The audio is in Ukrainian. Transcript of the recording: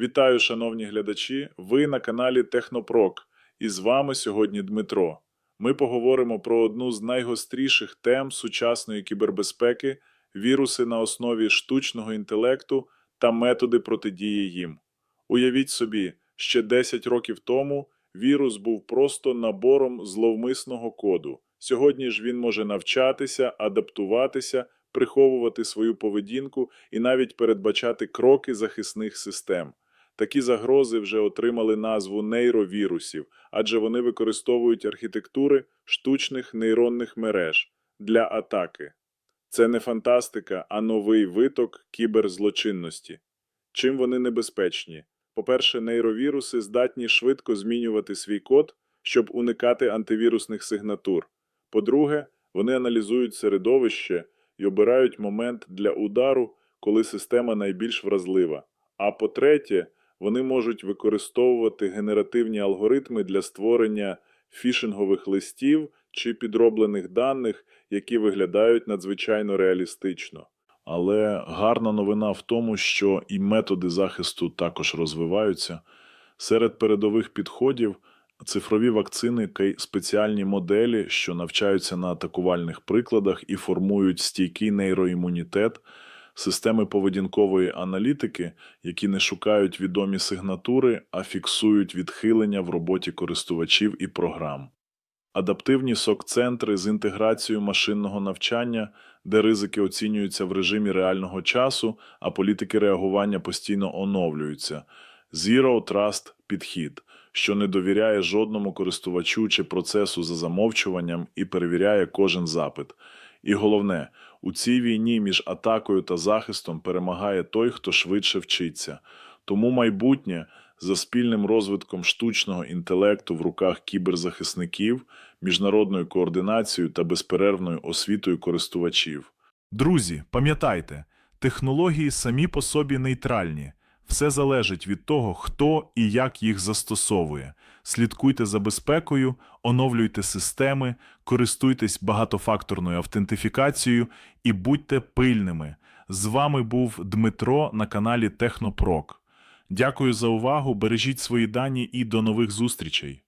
Вітаю, шановні глядачі! Ви на каналі Технопрок, і з вами сьогодні Дмитро. Ми поговоримо про одну з найгостріших тем сучасної кібербезпеки віруси на основі штучного інтелекту та методи протидії їм. Уявіть собі, ще 10 років тому вірус був просто набором зловмисного коду. Сьогодні ж він може навчатися, адаптуватися, приховувати свою поведінку і навіть передбачати кроки захисних систем. Такі загрози вже отримали назву нейровірусів, адже вони використовують архітектури штучних нейронних мереж для атаки. Це не фантастика, а новий виток кіберзлочинності. Чим вони небезпечні? По-перше, нейровіруси здатні швидко змінювати свій код, щоб уникати антивірусних сигнатур. По-друге, вони аналізують середовище і обирають момент для удару, коли система найбільш вразлива. А по-третє, вони можуть використовувати генеративні алгоритми для створення фішингових листів чи підроблених даних, які виглядають надзвичайно реалістично. Але гарна новина в тому, що і методи захисту також розвиваються. Серед передових підходів цифрові вакцини спеціальні моделі, що навчаються на атакувальних прикладах і формують стійкий нейроімунітет, системи поведінкової аналітики, які не шукають відомі сигнатури, а фіксують відхилення в роботі користувачів і програм. Адаптивні сок-центри з інтеграцією машинного навчання, де ризики оцінюються в режимі реального часу, а політики реагування постійно оновлюються. Zero Trust підхід, що не довіряє жодному користувачу чи процесу за замовчуванням і перевіряє кожен запит. І головне, у цій війні між атакою та захистом перемагає той, хто швидше вчиться. Тому майбутнє за спільним розвитком штучного інтелекту в руках кіберзахисників, міжнародною координацією та безперервною освітою користувачів. Друзі, пам'ятайте, технології самі по собі нейтральні. Все залежить від того, хто і як їх застосовує. Слідкуйте за безпекою, оновлюйте системи, користуйтесь багатофакторною автентифікацією і будьте пильними. З вами був Дмитро на каналі Технопрок. Дякую за увагу, бережіть свої дані і до нових зустрічей.